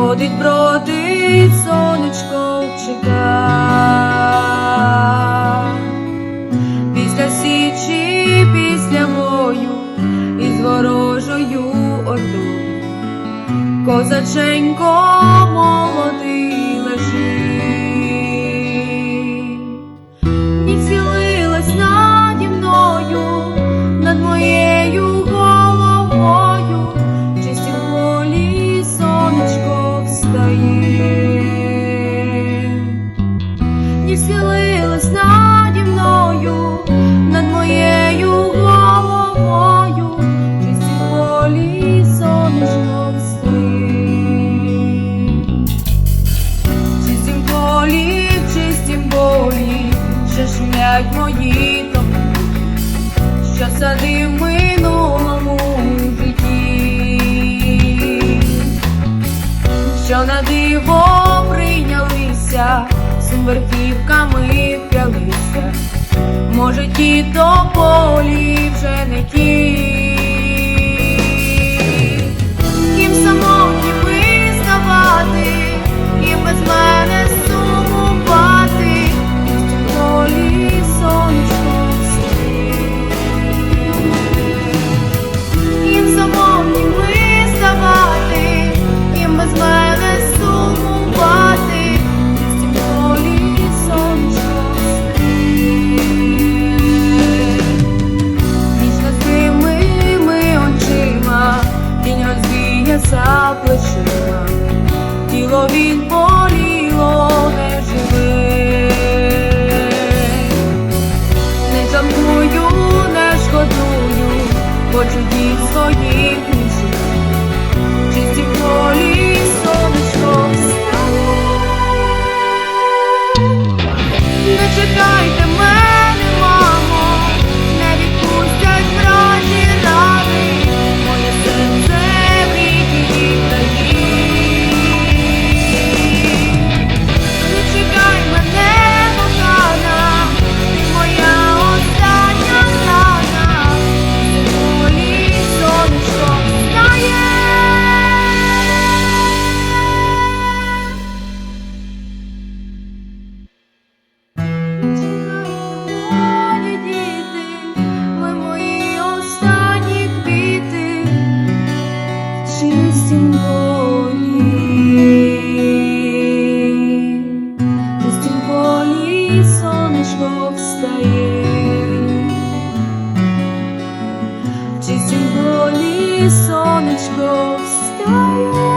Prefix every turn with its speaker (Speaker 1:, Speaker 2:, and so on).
Speaker 1: ходить, бродить, сонечко чека. Після січі, після бою із ворожою орду, козаченько молодою. верхівками вп'ялися, може, ті то по чудів своїх. встає, чи сьогодні сонечко встає.